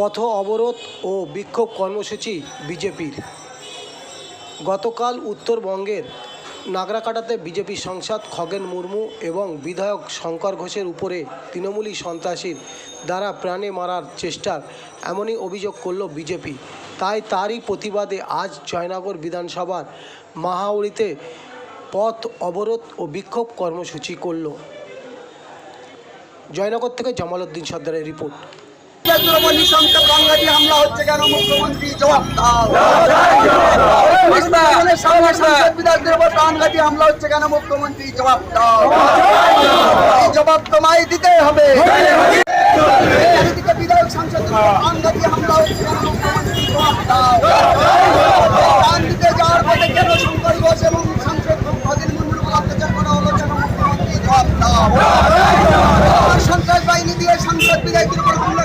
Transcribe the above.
পথ অবরোধ ও বিক্ষোভ কর্মসূচি বিজেপির। গতকাল উত্তরবঙ্গের নাগরাকাটাতে বিজেপি সাংসদ খগেন মুর্মু এবং বিধায়ক শঙ্কর ঘোষের উপরে তৃণমূলী সন্ত্রাসীর দ্বারা প্রাণে মারার চেষ্টার এমনই অভিযোগ করল বিজেপি। তাই তারই প্রতিবাদে আজ জয়নগর বিধানসভার মাহাউড়িতে পথ অবরোধ ও বিক্ষোভ কর্মসূচি করল। জয়নগর থেকে জামালউদ্দিন সর্দারের রিপোর্ট। হামলা হচ্ছে কেন? মুখ্যমন্ত্রী জবাব দাও। প্রাণঘাতী হামলা হচ্ছে কেন? মুখ্যমন্ত্রী জবাব দাও। জবাব তোমায় দিতে হবে। বিধায়ক সাংসদ প্রাণঘাতী হামলা হচ্ছে জবাব দাও। প্রাণ দিতে যাওয়ার পথে কেন শঙ্কর ঘোষ এবং সাংসদ জবাব দাও। সন্ত্রাস বাহিনী দিয়ে সংসদ বিদায় হামলা